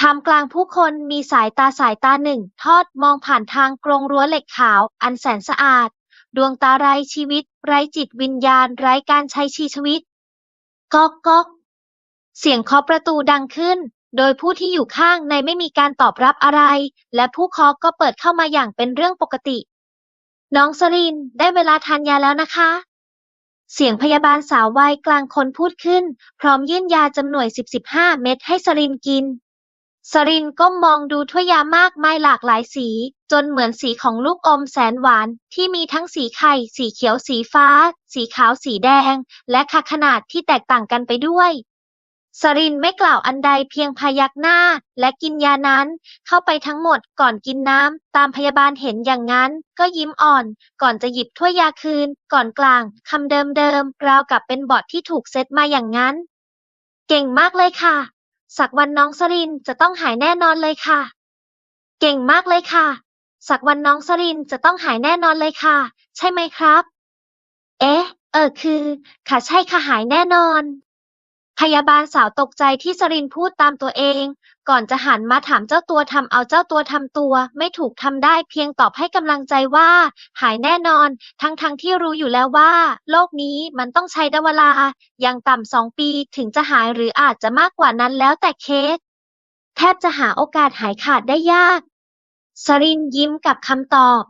ท่ามกลางผู้คนมีสายตาสายตาหนึ่ง ทอดมองผ่านทางกรงรั้วเหล็กขาว อันแสนสะอาด ดวงตาไร้ชีวิต ไร้จิตวิญญาณ ไร้การใช้ชีวิตก๊อกก๊อกเสียงเคาะประตูดังขึ้น โดยผู้ที่อยู่ข้างในไม่มีการตอบรับอะไร และผู้เคาะก็เปิดเข้ามาอย่างเป็นเรื่องปกติ น้องสรินได้เวลาทานยาแล้วนะคะ เสียงพยาบาลสาววัยกลางคนพูดขึ้น พร้อมยื่นยาจำหน่วย10-15 เม็ดให้สรินกิน สรินก้มมองดูถ้วยยามากมายหลากหลายสี จนเหมือนสีของลูกอมแสนหวาน ที่มีทั้งสีไข่ สีเขียว สีฟ้า สีขาว สีแดง และค่ะขนาดที่แตกต่างกันไปด้วยสรินไม่กล่าวอันใดเพียงพยักหน้า และกินยานั้น เข้าไปทั้งหมดก่อนกินน้ำ ตามพยาบาลเห็นอย่างนั้น ก็ยิ้มอ่อน ก่อนจะหยิบถ้วยยาคืน ก่อนกลางคำเดิมๆราวกับเป็นบอทที่ถูกเซตมาอย่างนั้น เก่งมากเลยค่ะ สักวันน้องสรินจะต้องหายแน่นอนเลยค่ะ เก่งมากเลยค่ะ สักวันน้องสรินจะต้องหายแน่นอนเลยค่ะ ใช่ไหมครับ เอ๊ะ เออคือ ค่ะใช่ค่ะหายแน่นอน พยาบาลสาวตกใจที่สรินพูดตามตัวเอง ก่อนจะหันมาถามเจ้าตัวทำเอาเจ้าตัวทำตัว ไม่ถูกทำได้เพียงตอบให้กำลังใจว่า หายแน่นอน ทั้งๆทที่รู้อยู่แล้วว่า โลกนี้มันต้องใช้เวลา อย่างต่ำสองปีถึงจะหายหรืออาจจะมากกว่านั้นแล้วแต่เคส แทบจะหาโอกาสหายขาดได้ยาก สรินยิ้มกับคำตอบ